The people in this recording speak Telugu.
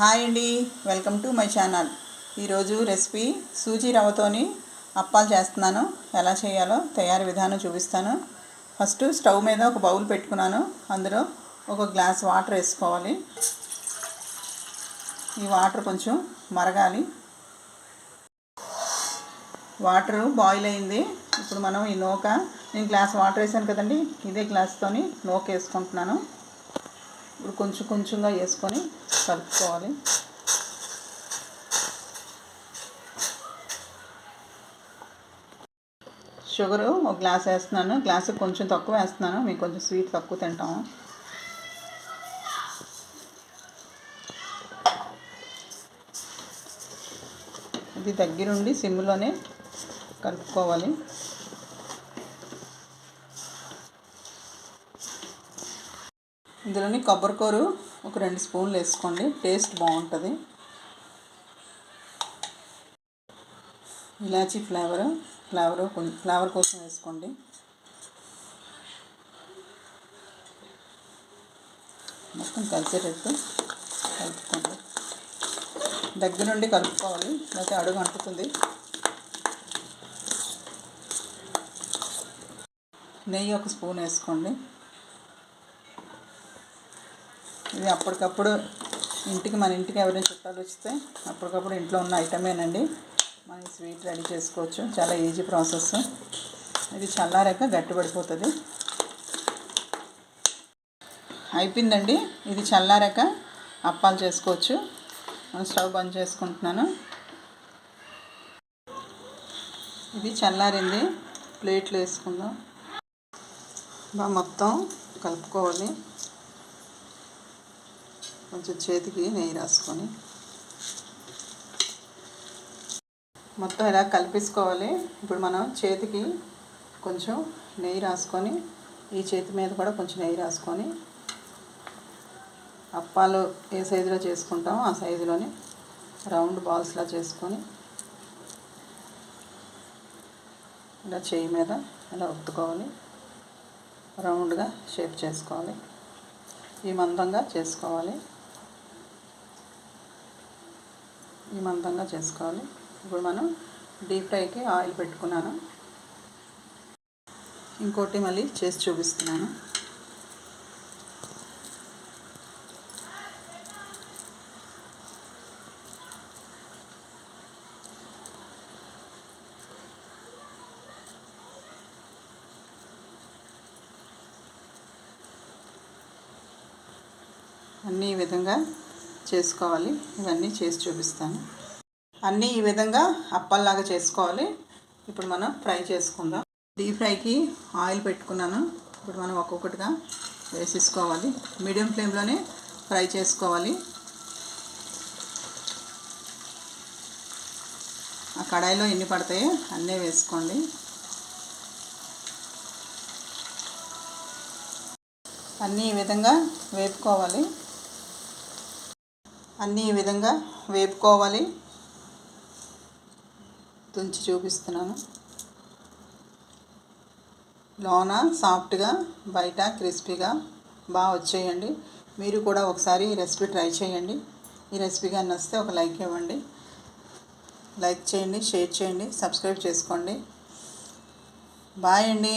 హాయ్ అండి వెల్కమ్ టు మై ఛానల్. ఈరోజు రెసిపీ సూజీ రవ్వతోని అప్పాలు చేస్తున్నాను. ఎలా చేయాలో తయారీ విధానం చూపిస్తాను. ఫస్ట్ స్టవ్ మీద ఒక బౌల్ పెట్టుకున్నాను. అందులో ఒక గ్లాస్ వాటర్ వేసుకోవాలి. ఈ వాటర్ కొంచెం మరగాలి. వాటర్ బాయిల్ అయింది. ఇప్పుడు మనం ఈ నూక నేను గ్లాస్ వాటర్ వేసాను కదండి ఇదే గ్లాస్తోని నూక వేసుకుంటున్నాను. ఇప్పుడు కొంచెం కొంచెంగా వేసుకొని కలుపుకోవాలి. షుగరు ఒక గ్లాస్ వేస్తున్నాను. గ్లాస్ కొంచెం తక్కువ వేస్తున్నాను. మీకు కొంచెం స్వీట్ తక్కువ తింటాము. ఇది దగ్గరుండి సిమ్లోనే కలుపుకోవాలి. ఇందులోని కొబ్బరికూరు ఒక రెండు స్పూన్లు వేసుకోండి టేస్ట్ బాగుంటుంది. ఇలాచీ ఫ్లేవర్ ఫ్లేవరు ఫ్లేవర్ కోసం వేసుకోండి. మొత్తం కలిసేటట్టు కలుపుకోండి. దగ్గర నుండి కలుపుకోవాలి లేకపోతే అడుగు అంటుతుంది. నెయ్యి ఒక స్పూన్ వేసుకోండి. ఇది అప్పటికప్పుడు ఇంటికి మన ఇంటికి ఎవరైనా చుట్టాలు వస్తే అప్పటికప్పుడు ఇంట్లో ఉన్న ఐటమేనండి. మనం స్వీట్ రెడీ చేసుకోవచ్చు. చాలా ఈజీ ప్రాసెస్. ఇది చల్లారాక గట్టిపడిపోతుంది. అయిపోయిందండి. ఇది చల్లారాక అప్పాలు చేసుకోవచ్చు. నేను స్టవ్ బంద్ చేసుకుంటున్నాను. ఇది చల్లారింది. ప్లేట్లు వేసుకుందాం. బాగా మొత్తం కలుపుకోవాలి. కొంచెం చేతికి నెయ్యి రాసుకొని మొత్తం ఇలా కలిపేసుకోవాలి. ఇప్పుడు మనం చేతికి కొంచెం నెయ్యి రాసుకొని ఈ చేతి మీద కూడా కొంచెం నెయ్యి రాసుకొని అప్పాలు ఏ సైజులో చేసుకుంటామో ఆ సైజులోని రౌండ్ బాల్స్లా చేసుకొని ఇలా చేయి మీద ఇలా ఒత్తుకోవాలి. రౌండ్గా షేప్ చేసుకోవాలి. ఈ మందంగా చేసుకోవాలి. ఈ మందంగా చేసుకోవాలి. ఇప్పుడు మనం డీప్ ఫ్రైకి ఆయిల్ పెట్టుకున్నాను. ఇంకోటి మళ్ళీ చేసి చూపిస్తున్నాను. అన్నీ విధంగా చేసుకోవాలి. ఇవన్నీ చేసి చూపిస్తాను. అన్నీ ఈ విధంగా అప్పల్లాగా చేసుకోవాలి. ఇప్పుడు మనం ఫ్రై చేసుకుందాం. డీప్ ఫ్రైకి ఆయిల్ పెట్టుకున్నాను. ఇప్పుడు మనం ఒక్కొక్కటిగా వేసేసుకోవాలి. మీడియం ఫ్లేమ్లోనే ఫ్రై చేసుకోవాలి. ఆ కడాయిలో ఎన్ని పడతాయో అన్నీ వేసుకోండి. అన్నీ ఈ విధంగా వేపుకోవాలి. అన్నీ ఈ విధంగా వేపుకోవాలి. తుంచి చూపిస్తున్నాను. లోన సాఫ్ట్గా బయట క్రిస్పీగా బాగా వచ్చేయండి. మీరు కూడా ఒకసారి ఈ రెసిపీ ట్రై చేయండి. ఈ రెసిపీ కానీ నచ్చితే ఒక లైక్ ఇవ్వండి. లైక్ చేయండి షేర్ చేయండి సబ్స్క్రైబ్ చేసుకోండి. బాయ్ అండి.